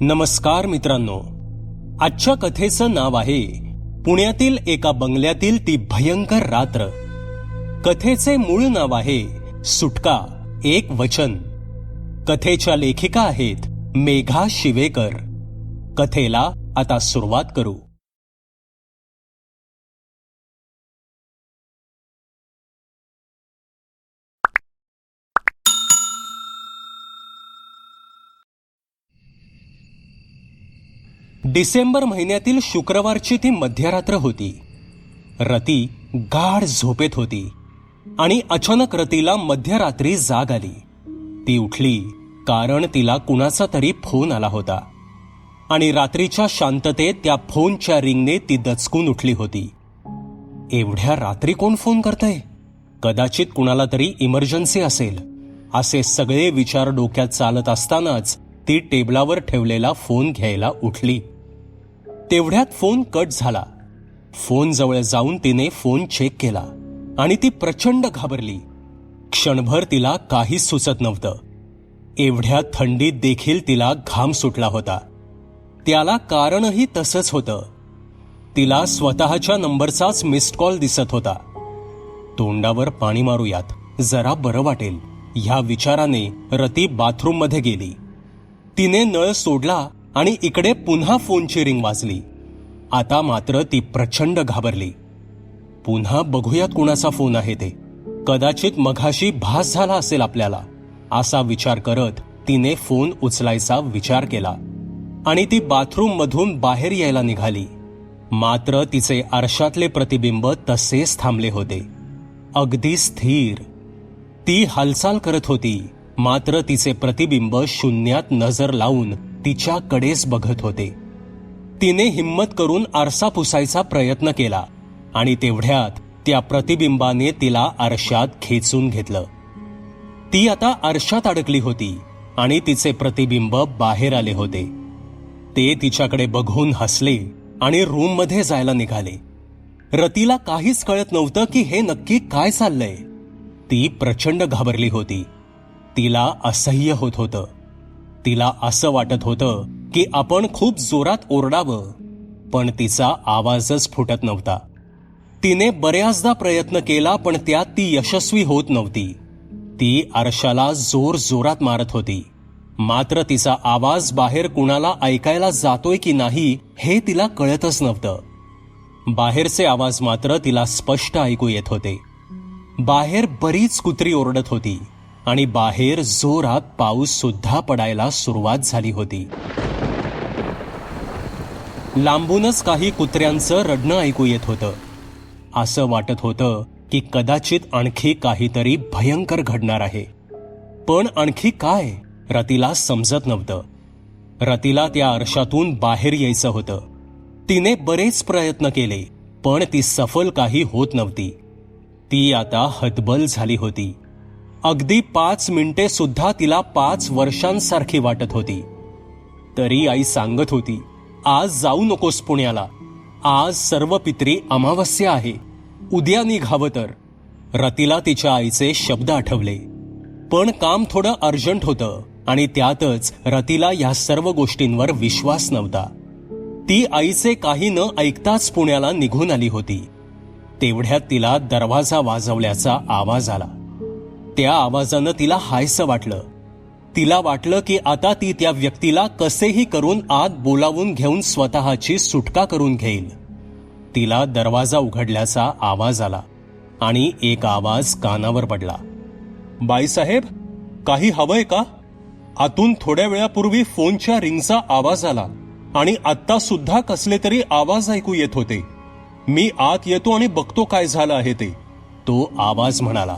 नमस्कार मित्रांनो. आजच्या कथेचं नाव आहे पुण्यातील एका बंगल्यातील ती भयंकर रात्र. कथेचे मूळ नाव आहे सुटका एक वचन. कथेच्या लेखिका आहेत मेघा शिवेकर. कथेला आता सुरुवात करू. डिसेंबर महिन्यातील शुक्रवारची ती मध्यरात्र होती. रती गाढ झोपेत होती आणि अचानक रतीला मध्यरात्री जाग आली. ती उठली कारण तिला कुणाचा तरी फोन आला होता आणि रात्रीच्या शांततेत त्या फोनच्या रिंगने ती दचकून उठली होती. एवढ्या रात्री कोण फोन करतय? कदाचित कुणाला तरी इमर्जन्सी असेल. असे सगळे विचार डोक्यात चालत असतानाच ती टेबलावर ठेवलेला फोन घ्यायला उठली. तेवढ्यात फोन कट झाला. फोन जवळ जाऊन तिने फोन चेक केला आणि ती प्रचंड घाबरली. क्षणभर तिला काहीच सुचत नव्हतं. एवढ्या थंडीत देखील तिला घाम सुटला होता. त्याला कारणही तसंच होतं. तिला स्वतःच्या नंबरचाच मिस्ड कॉल दिसत होता. तोंडावर पाणी मारूयात जरा बरं वाटेल ह्या विचाराने रती बाथरूममध्ये गेली. तिने नळ सोडला आणि इकडे पुन्हा फोनची रिंग वाजली. आता मात्र ती प्रचंड घाबरली. पुन्हा बघूयात कुणाचा फोन आहे ते. कदाचित मघाशी भास झाला असेल आपल्याला असा विचार करत तिने फोन उचलायचा विचार केला. आणि ती बाथरूम मधून बाहेर यायला निघाली. मात्र तिचे आरशातले प्रतिबिंब तसेच थांबले होते. अगदी स्थिर. ती हालचाल करत होती मात्र तिचे प्रतिबिंब शून्यात नजर लावून तिच्याकडेच बघत होते. तिने हिम्मत करून आरसा पुसायचा प्रयत्न केला आणि तेवढ्यात त्या प्रतिबिंबाने तिला आरशात खेचून घेतलं. ती आता आरशात अडकली होती आणि तिचे प्रतिबिंब बाहेर आले होते. ते तिच्याकडे बघून हसले आणि रूममध्ये जायला निघाले. रतीला काहीच कळत नव्हतं की हे नक्की काय चाललंय. ती प्रचंड घाबरली होती. तिला असह्य होत होतं. तिला असं वाटत होतं की आपण खूप जोरात ओरडावं पण तिचा आवाजच फुटत नव्हता. तिने बऱ्याचदा प्रयत्न केला पण त्यात ती यशस्वी होत नव्हती. ती आरशाला जोर जोरात मारत होती. मात्र तिचा आवाज बाहेर कुणाला ऐकायला जातोय की नाही हे तिला कळतच नव्हतं. बाहेरचे आवाज मात्र तिला स्पष्ट ऐकू येत होते. बाहेर बरीच कुत्री ओरडत होती. आणि बाहेर जोरात पाऊस सुद्धा पडायला सुरुवात झाली होती. लांबूनच काही कुत्र्यांचं रडणं ऐकू येत होतं. असं वाटत होतं की कदाचित आणखी काहीतरी भयंकर घडणार आहे. पण आणखी काय? रतीला समजत नव्हतं. रतीला त्या आरशातून बाहेर यायचं होतं. तिने बरेच प्रयत्न केले पण ती सफल काही होत नव्हती. ती आता हतबल झाली होती. अगदी पाच मिनिटे सुद्धा तिला पाच वर्षांसारखी वाटत होती. तरी आई सांगत होती आज जाऊ नकोस पुण्याला. आज सर्व पित्री अमावस्या आहे. उद्या निघावं तर. रतीला तिच्या आईचे शब्द आठवले. पण काम थोडं अर्जंट होतं आणि त्यातच रतीला ह्या सर्व गोष्टींवर विश्वास नव्हता. ती आईचे काही न ऐकताच पुण्याला निघून आली होती. तेवढ्यात तिला दरवाजा वाजवल्याचा आवाज आला. त्या आवाजानं तिला हायसं वाटलं. तिला वाटलं की आता ती त्या व्यक्तीला कसेही करून आत बोलावून घेऊन स्वतःची सुटका करून घेईल. तिला दरवाजा उघडल्याचा आवाज आला आणि एक आवाज कानावर पडला. बाईसाहेब काही हवंय का? आतून थोड्या वेळापूर्वी फोनच्या रिंगचा आवाज आला आणि आत्ता सुद्धा कसले तरी आवाज ऐकू येत होते. मी आत येतो आणि बघतो काय झालं आहे ते. तो आवाज म्हणाला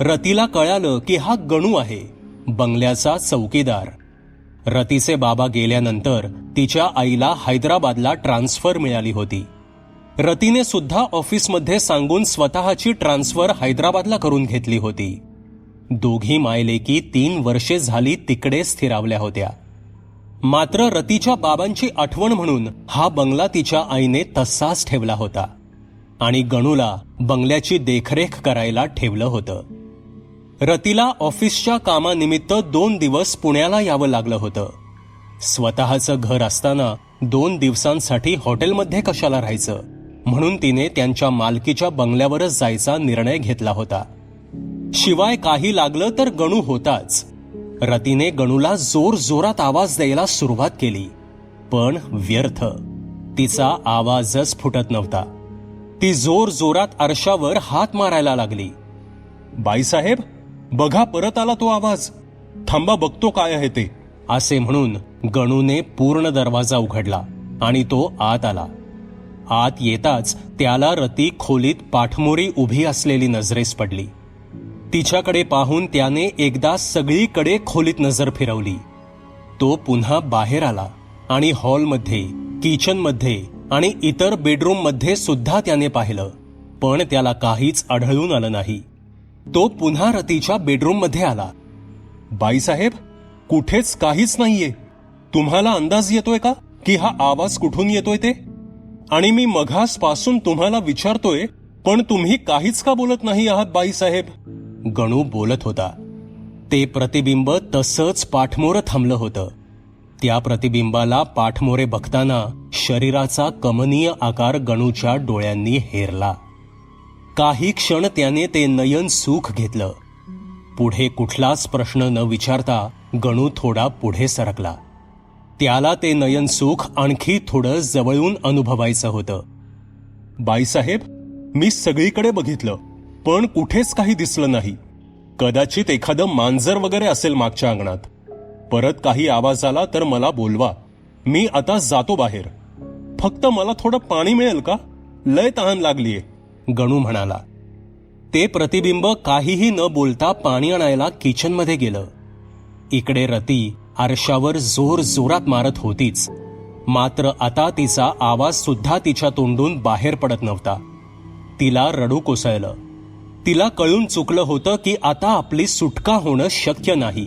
रतीला कळालं की हा गणू आहे बंगल्याचा चौकीदार. रतीचे बाबा गेल्यानंतर तिच्या आईला हैदराबादला ट्रान्सफर मिळाली होती. रतीने सुद्धा ऑफिसमध्ये सांगून स्वतःची ट्रान्सफर हैदराबादला करून घेतली होती. दोघी मायलेकी तीन वर्षे झाली तिकडे स्थिरावल्या होत्या. मात्र रतीच्या बाबांची आठवण म्हणून हा बंगला तिच्या आईने तसाच ठेवला होता आणि गणूला बंगल्याची देखरेख करायला ठेवलं होतं. रतीला ऑफिसच्या कामानिमित्त दोन दिवस पुण्याला यावं लागलं होतं. स्वतःचं घर असताना दोन दिवसांसाठी हॉटेलमध्ये कशाला राहायचं? म्हणून तिने त्यांच्या मालकीच्या बंगल्यावरच जायचा निर्णय घेतला होता. शिवाय काही लागलं तर गणू होताच. रतीने गणूला जोर जोरात आवाज द्यायला सुरुवात केली. पण व्यर्थ. तिचा आवाजच फुटत नव्हता. ती जोर जोरात आरशावर हात मारायला लागली. बाईसाहेब बघा परत आला तो आवाज. थांबा बघतो काय आहे ते. असे म्हणून गणूने पूर्ण दरवाजा उघडला आणि तो आत आला. आत येताच त्याला रती खोलीत पाठमोरी उभी असलेली नजरेस पडली. तिच्याकडे पाहून त्याने एकदा सगळीकडे खोलीत नजर फिरवली. तो पुन्हा बाहेर आला आणि हॉलमध्ये किचनमध्ये आणि इतर बेडरूममध्ये सुद्धा त्याने पाहिलं. पण त्याला काहीच आढळून आलं नाही. तो पुन्हा रतीच्या बेडरूममध्ये आला. बाईसाहेब कुठेच काहीच नाहीये. तुम्हाला अंदाज येतोय का? की हा आवाज कुठून येतोय ते? आणि मी मघासपासून तुम्हाला विचारतोय पण तुम्ही काहीच का बोलत नाही आहात बाईसाहेब? गणू बोलत होता. ते प्रतिबिंब तसंच पाठमोरं थांबलं होतं. त्या प्रतिबिंबाला पाठमोरे बघताना शरीराचा कमनीय आकार गणूच्या डोळ्यांनी हेरला. काही क्षण त्याने ते नयन सुख घेतलं. पुढे कुठलाच प्रश्न न विचारता गणू थोडा पुढे सरकला. त्याला ते नयन सुख आणखी थोडं जवळून अनुभवायचं होतं. बाईसाहेब मी सगळीकडे बघितलं पण कुठेच काही दिसलं नाही. कदाचित एखादं मांजर वगैरे असेल मागच्या अंगणात. परत काही आवाज आला तर मला बोलवा. मी आता जातो बाहेर. फक्त मला थोडं पाणी मिळेल का? लय तहान लागलीये. गणू म्हणाला ते प्रतिबिंब काहीही न बोलता पाणी आणायला किचनमध्ये गेलं. इकडे रती आरशावर जोर जोरात मारत होतीच. मात्र आता तिचा आवाज सुद्धा तिच्या तोंडून बाहेर पडत नव्हता. तिला रडू कोसळलं. तिला कळून चुकलं होतं की आता आपली सुटका होणं शक्य नाही.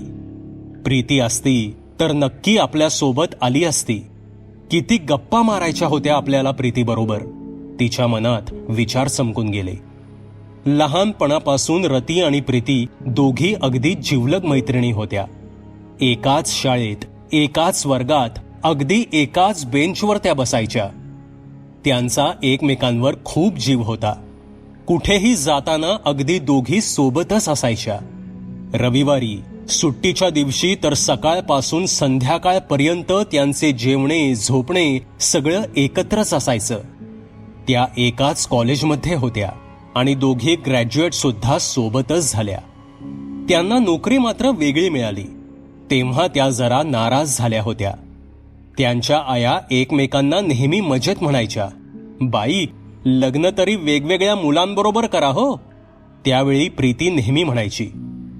प्रीती असती तर नक्की आपल्यासोबत आली असती. किती गप्पा मारायच्या होत्या आपल्याला प्रीतीबरोबर. तिच्या मनात विचार संपून गेले. लहानपणापासून रती आणि प्रीती दोघी अगदी जिवलग मैत्रिणी होत्या. एकाच शाळेत एकाच वर्गात अगदी एकाच बेंचवर त्या बसायच्या. त्यांचा एकमेकांवर खूप जीव होता. कुठेही जाताना अगदी दोघी सोबतच असायच्या. रविवारी सुट्टीच्या दिवशी तर सकाळपासून संध्याकाळपर्यंत त्यांचे जेवणे झोपणे सगळं एकत्रच असायचं. त्या एकाच कॉलेजमध्ये होत्या आणि दोघी ग्रॅज्युएट सुद्धा सोबतच झाल्या. त्यांना नोकरी मात्र वेगळी मिळाली. तेव्हा त्या जरा नाराज झाल्या होत्या. त्यांच्या आया एकमेकांना नेहमी मजेत म्हणायच्या बाई लग्न तरी वेगवेगळ्या मुलांबरोबर करा हो. त्यावेळी प्रीती नेहमी म्हणायची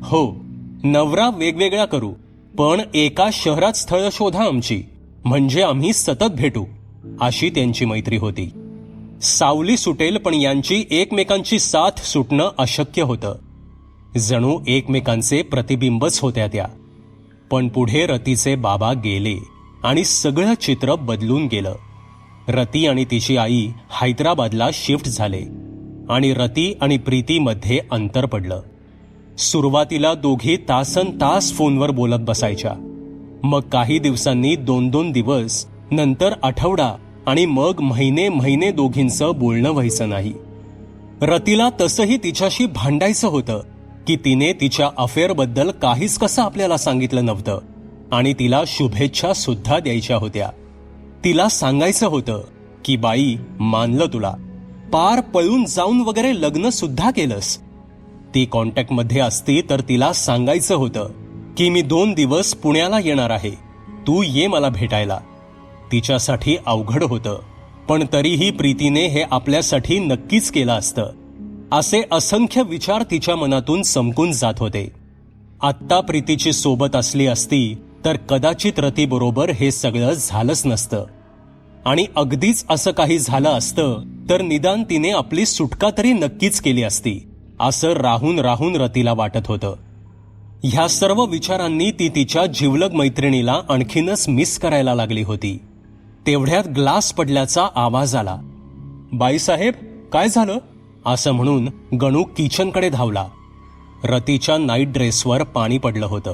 हो नवरा वेगवेगळा करू पण एका शहरात स्थळ शोधा आमची म्हणजे आम्ही सतत भेटू अशी त्यांची मैत्री होती. सावली सुटेल पण यांची एकमेकांची साथ सुटणं अशक्य होतं. जणू एकमेकांचे प्रतिबिंबच होत्या त्या. पण पुढे रतीचे बाबा गेले आणि सगळं चित्र बदलून गेलं. रती आणि तिची आई हैदराबादला शिफ्ट झाले आणि रती आणि प्रीतीमध्ये अंतर पडलं. सुरुवातीला दोघी तासन तास फोनवर बोलत बसायच्या. मग काही दिवसांनी दोन दोन दिवस नंतर आठवडा आणि मग महिने महिने दोघींचं बोलणं व्हायचं नाही. रतीला तसंही तिच्याशी भांडायचं होतं की तिने तिच्या अफेअरबद्दल काहीच कसं आपल्याला सांगितलं नव्हतं आणि तिला शुभेच्छा सुद्धा द्यायच्या होत्या. तिला सांगायचं होतं की बाई मानलं तुला. पार पळून जाऊन वगैरे लग्न सुद्धा केलंस. ती कॉन्टॅक्टमध्ये असती तर तिला सांगायचं होतं की मी दोन दिवस पुण्याला येणार आहे. तू ये मला भेटायला. तिच्यासाठी अवघड होतं. पण तरीही प्रीतीने हे आपल्यासाठी नक्कीच केलं असतं. असे असंख्य विचार तिच्या मनातून समकून जात होते. आत्ता प्रीतीची सोबत असली असती तर कदाचित रतीबरोबर हे सगळं झालंच नसतं. आणि अगदीच असं काही झालं असतं तर निदान तिने आपली सुटका तरी नक्कीच केली असती असं राहून राहून रतीला वाटत होतं. ह्या सर्व विचारांनी ती तिच्या जिवलग मैत्रिणीला आणखीनच मिस करायला लागली होती. तेवढ्यात ग्लास पडल्याचा आवाज आला. बाईसाहेब काय झालं? असं म्हणून गणू किचनकडे धावला. रतीच्या नाईट ड्रेसवर पाणी पडलं होतं.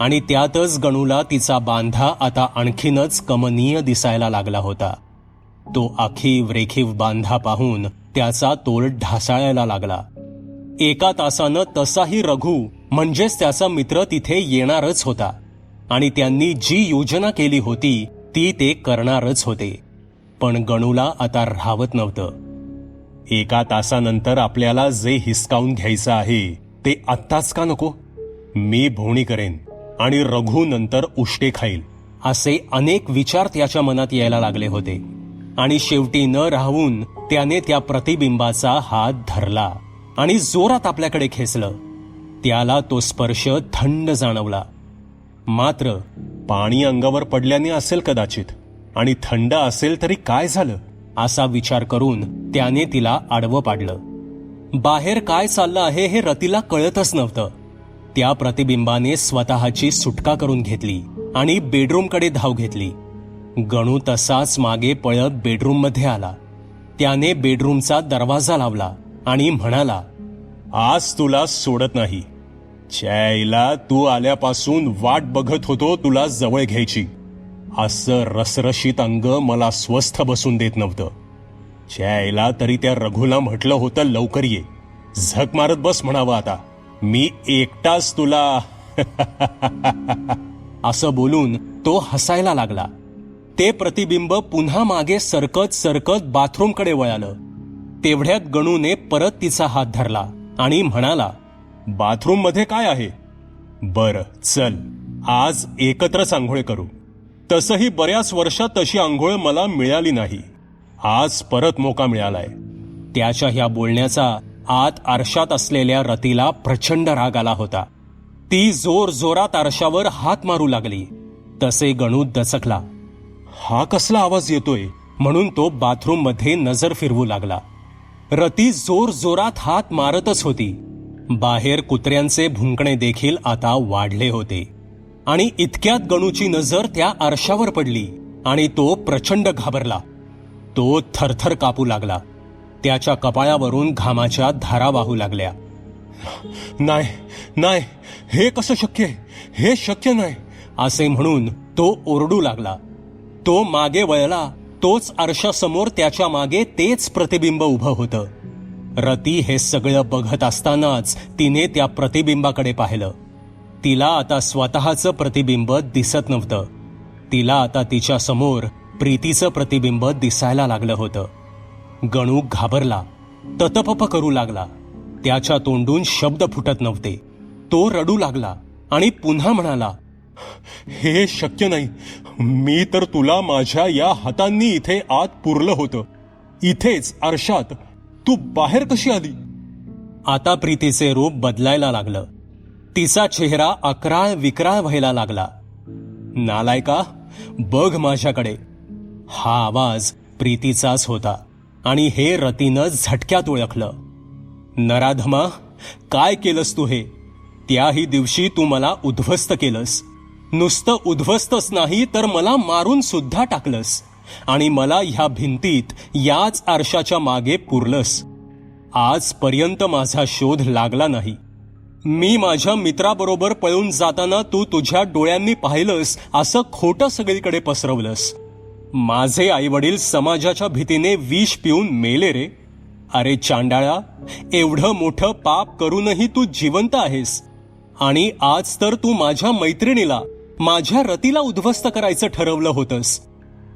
आणि त्यातच गणूला तिचा बांधा आता आणखीनच कमनीय दिसायला लागला होता. तो आखीव रेखीव बांधा पाहून त्याचा तोल ढासाळायला लागला. एका तासानं तसाही रघु म्हणजेच त्याचा मित्र तिथे येणारच होता. आणि त्यांनी जी योजना केली होती ती ते करणारच होते. पण गणूला आता राहवत नव्हतं. एका तासानंतर आपल्याला जे हिसकावून घ्यायचं आहे ते आत्ताच का नको? मी भोवणी करेन आणि रघु नंतर उष्टे खाईल असे अनेक विचार त्याच्या मनात यायला लागले होते. आणि शेवटी न राहून त्याने त्या प्रतिबिंबाचा हात धरला आणि जोरात आपल्याकडे खेचलं. त्याला तो स्पर्श थंड जाणवला. मात्र पाणी अंगावर पडल्याने असेल कदाचित. आणि थंड असेल तरी काय झालं? असा विचार करून त्याने तिला आडवं पाडलं. बाहेर काय चाललं आहे हे रतीला कळतच नव्हतं. त्या प्रतिबिंबाने स्वतःची सुटका करून घेतली आणि बेडरूमकडे धाव घेतली. गणू तसाच मागे पळत बेडरूममध्ये आला. त्याने बेडरूमचा दरवाजा लावला आणि म्हणाला आज तुला सोडत नाही. चायला तू आल्यापासून वाट बघत होतो तुला जवळ घ्यायची. असं रसरशीत अंग मला स्वस्थ बसून देत नव्हतं. चायला तरी त्या रघुला म्हटलं होतं लवकर ये. झक मारत बस म्हणावं आता. मी एकटाच तुला असं बोलून तो हसायला लागला. ते प्रतिबिंब पुन्हा मागे सरकत सरकत बाथरूमकडे वळालं. तेवढ्यात गणूने परत तिचा हात धरला आणि म्हणाला बाथरूममध्ये काय आहे? बरं चल. आज एकत्रच आंघोळ करू. तसंही बऱ्याच वर्षात तशी आंघोळ मला मिळाली नाही. आज परत मोका मिळालाय. त्याच्या ह्या बोलण्याचा आत आरशात असलेल्या रतीला प्रचंड राग आला होता. ती जोर जोरात आरशावर हात मारू लागली. तसे गणू दचकला. हा कसला आवाज येतोय? म्हणून तो बाथरूममध्ये नजर फिरवू लागला. रती जोर जोरात हात मारतच होती. बाहेर कुत्र्यांचे भुंकणे देखील आता वाढले होते. आणि इतक्यात गणूची नजर त्या आरशावर पडली आणि तो प्रचंड घाबरला. तो थरथर कापू लागला. त्याच्या कपाळावरून घामाच्या धारा वाहू लागल्या. नाही नाही हे कसं शक्य आहे? हे शक्य नाही असे म्हणून तो ओरडू लागला. तो मागे वळला. तोच आरशासमोर त्याच्यामागे तेच प्रतिबिंब उभं होतं. रती हे सगळं बघत असतानाच तिने त्या प्रतिबिंबाकडे पाहिलं. तिला आता स्वतःचं प्रतिबिंब दिसत नव्हतं. तिला आता तिच्या समोर प्रीतीचं प्रतिबिंब दिसायला लागलं होतं. गणू घाबरला ततपप करू लागला. त्याच्या तोंडून शब्द फुटत नव्हते. तो रडू लागला आणि पुन्हा म्हणाला हे शक्य नाही. मी तर तुला माझ्या या हातांनी इथे आत पुरलं होतं. इथेच आरशात तू बाहेर कशी आली? आता प्रीतीचे रूप बदलायला लागलं. तिचा चेहरा अकराळ विक्राळ व्हायला लागला. नालायका बघ माझ्याकडे. हा आवाज प्रीतीचाच होता आणि हे रतीनं झटक्यात ओळखलं. नराधमा काय केलंस तू हे? त्याही दिवशी तू मला उद्ध्वस्त केलंस. नुसतं उद्ध्वस्तच नाही तर मला मारून सुद्धा टाकलंस. आणि मला ह्या भिंतीत याच आरशाच्या मागे पुरलंस. आजपर्यंत माझा शोध लागला नाही. मी माझ्या मित्राबरोबर पळून जाताना तू तुझ्या डोळ्यांनी पाहिलंस असं खोटं सगळीकडे पसरवलंस. माझे आईवडील समाजाच्या भीतीने विष पिऊन मेले रे. अरे चांडाळा एवढं मोठं पाप करूनही तू जिवंत आहेस. आणि आज तर तू माझ्या मैत्रिणीला माझ्या रतीला उद्ध्वस्त करायचं ठरवलं होतंस.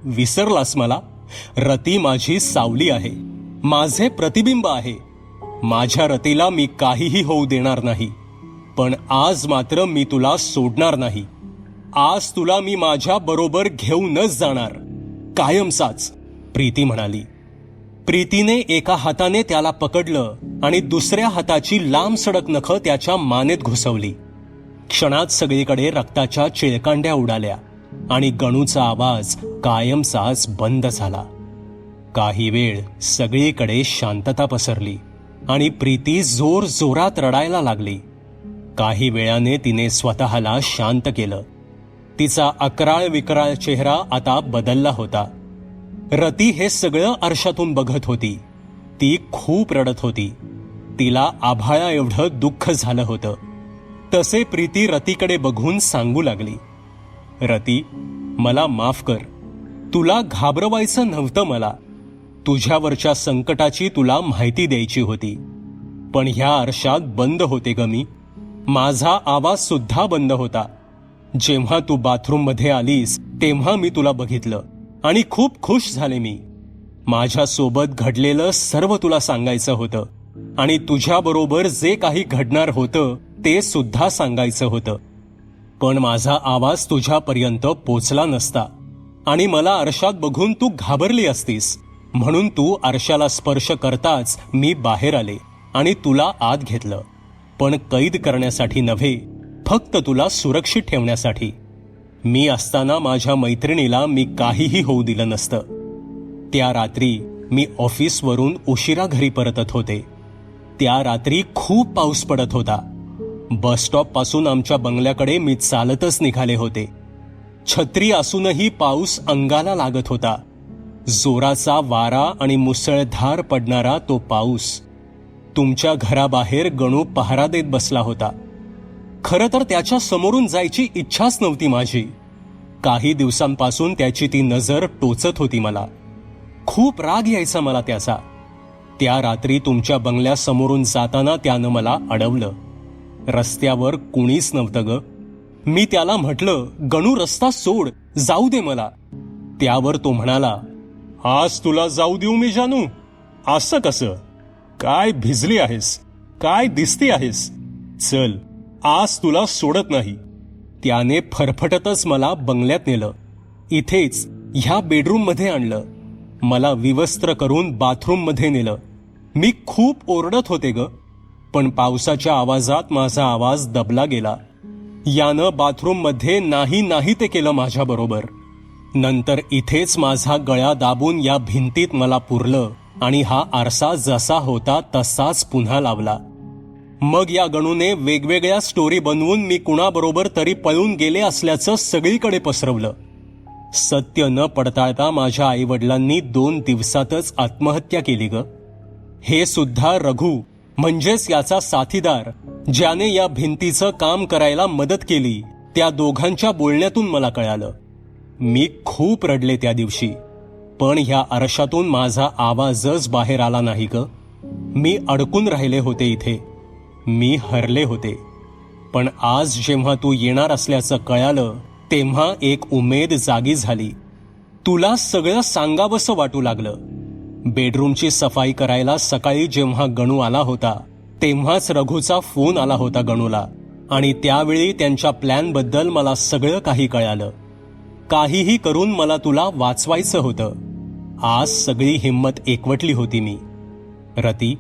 विसरलास मला? रती माझी सावली आहे. माझे प्रतिबिंब आहे. माझ्या रतीला मी काहीही होऊ देणार नाही. पण आज मात्र मी तुला सोडणार नाही. आज तुला मी माझ्या बरोबर घेऊनच जाणार. कायमसाच प्रीती म्हणाली. प्रीतीने एका हाताने त्याला पकडलं आणि दुसऱ्या हाताची लांब सडक नखं त्याच्या मानेत घुसवली. क्षणात सगळीकडे रक्ताच्या चिळकांड्या उडाल्या. आणि गणूचा आवाज कायमचाच बंद झाला. काही वेळ सगळीकडे शांतता पसरली आणि प्रीती जोर जोरात रडायला लागली. काही वेळाने तिने स्वतःला शांत केलं. तिचा अकराळ विकराळ चेहरा आता बदलला होता. रती हे सगळं आरशातून बघत होती. ती खूप रडत होती. तिला आभाळा एवढं दुःख झालं होतं. तसे प्रीती रतीकडे बघून सांगू लागली. रती मला माफ कर. तुला घाबरवायचं नव्हतं मला. तुझ्यावरच्या संकटाची तुला माहिती द्यायची होती. पण ह्या आरशात बंद होते ग मी. माझा आवाज सुद्धा बंद होता. जेव्हा तू बाथरूममध्ये आलीस तेव्हा मी तुला बघितलं. आणि खूप खुश झाले मी. माझ्यासोबत घडलेलं सर्व तुला सांगायचं होतं. आणि तुझ्याबरोबर जे काही घडणार होतं ते सुद्धा सांगायचं होतं. पण माझा आवाज तुझ्यापर्यंत पोचला नसता. आणि मला आरशात बघून तू घाबरली असतीस. म्हणून तू आरशाला स्पर्श करताच मी बाहेर आले आणि तुला आत घेतलं. पण कैद करण्यासाठी नव्हे फक्त तुला सुरक्षित ठेवण्यासाठी. मी असताना माझ्या मैत्रिणीला मी काहीही होऊ दिलं नसतं. त्या रात्री मी ऑफिसवरून उशिरा घरी परतत होते. त्या रात्री खूप पाऊस पडत होता. बसस्टॉपपासून आमच्या बंगल्याकडे मी चालतच निघाले होते. छत्री असूनही पाऊस अंगाला लागत होता. जोराचा वारा आणि मुसळधार पडणारा तो पाऊस तुमच्या घराबाहेर गणू पहारा देत बसला होता. खरं तर त्याच्या समोरून जायची इच्छाच नव्हती माझी. काही दिवसांपासून त्याची ती नजर टोचत होती मला. खूप राग यायचा मला त्याचा. त्या रात्री तुमच्या बंगल्यासमोरून जाताना त्यानं मला अडवलं. रस्त्यावर कुणीच नव्हतं ग. मी त्याला म्हटलं गणू रस्ता सोड जाऊ दे मला. त्यावर तो म्हणाला आज तुला जाऊ देऊ मी जानू. असं कसं? काय भिजली आहेस? काय दिसती आहेस? चल आज तुला सोडत नाही. त्याने फरफटतच मला बंगल्यात नेलं. इथेच ह्या बेडरूममध्ये आणलं. मला विवस्त्र करून बाथरूममध्ये नेलं. मी खूप ओरडत होते ग. पण पावसाच्या आवाजात माझा आवाज दबला गेला. यानं बाथरूममध्ये नाही नाही ते केलं माझ्याबरोबर नंतर इथेच माझा गळा दाबून या भिंतीत मला पुरलं आणि हा आरसा जसा होता तसाच पुन्हा लावला. मग या गणूने वेगवेगळ्या स्टोरी बनवून मी कुणाबरोबर तरी पळून गेले असल्याचं सगळीकडे पसरवलं. सत्य न पडताळता माझ्या आईवडिलांनी दोन दिवसातच आत्महत्या केली ग. हे सुद्धा रघु म्हणजेच याचा साथीदार ज्याने या भिंतीचं काम करायला मदत केली त्या दोघांच्या बोलण्यातून मला कळालं. मी खूप रडले त्या दिवशी. पण ह्या आरशातून माझा आवाजच बाहेर आला नाही ग. मी अडकून राहिले होते इथे. मी हरले होते. पण आज जेव्हा तू येणार असल्याचं कळालं तेव्हा एक उमेद जागी झाली. तुला सगळं सांगावंसं वाटू लागलं. बेडरूमची सफाई करायला सकाळी जेव्हा गणू आला होता तेव्हाच रघुचा फोन आला होता गणूला. आणि त्यावेळी त्यांच्या प्लॅनबद्दल मला सगळं काही कळालं. काहीही करून मला तुला वाचवायचं होतं. आज सगळी हिंमत एकवटली होती मी. रती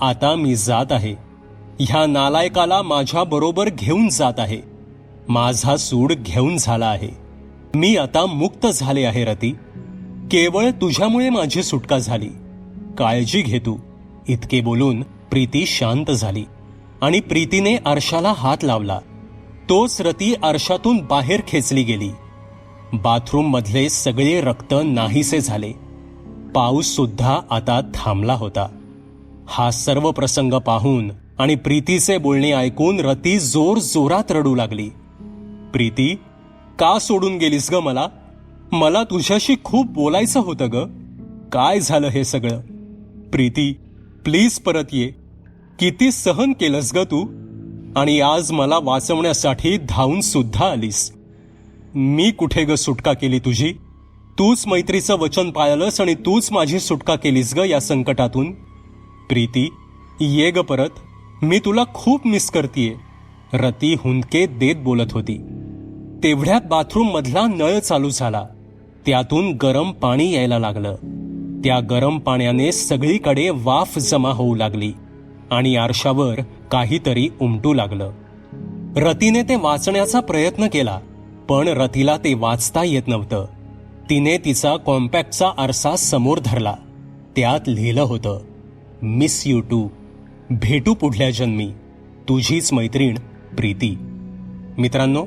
आता मी जात आहे. ह्या नालायकाला माझ्या बरोबर घेऊन जात आहे. माझा सूड घेऊन झाला आहे. मी आता मुक्त झाले आहे रती. केवळ तुझ्यामुळे माझी सुटका झाली. काळजी घे तू. इतके बोलून प्रीती शांत झाली आणि प्रीतीने आरशाला हात लावला. तोच रती आरशातून बाहेर खेचली गेली. बाथरूम मधले सगळे रक्त नाहीसे झाले. पाऊस सुद्धा आता थांबला होता. हा सर्व प्रसंग पाहून आणि प्रीतीचे बोलणे ऐकून रती जोर जोरात रडू लागली. प्रीती का सोडून गेलीस ग मला? मला तुझ्याशी खूप बोलायचं होतं ग. काय झालं हे सगळं? प्रीती प्लीज परत ये. किती सहन केलंस ग तू? आणि आज मला वाचवण्यासाठी धावून सुद्धा आलीस. मी कुठे ग सुटका केली तुझी? तूच मैत्रीचं वचन पाळलंस आणि तूच माझी सुटका केलीस ग या संकटातून? प्रीती ये ग परत. मी तुला खूप मिस करतीये. रती हुंदके देत बोलत होती. तेवढ्यात बाथरूममधला नळ चालू झाला. त्यातून गरम पाणी यायला लागलं. त्या गरम पाण्याने सगळीकडे वाफ जमा होऊ लागली आणि आरशावर काहीतरी उमटू लागलं. रतीने ते वाचण्याचा प्रयत्न केला पण रतीला ते वाचता येत नव्हतं. तिने तिचा कॉम्पॅक्टचा आरसा समोर धरला. त्यात लिहिलं होतं मिस यू टू. भेटू पुढल्या जन्मी. तुझीच मैत्रीण प्रीती. मित्रांनो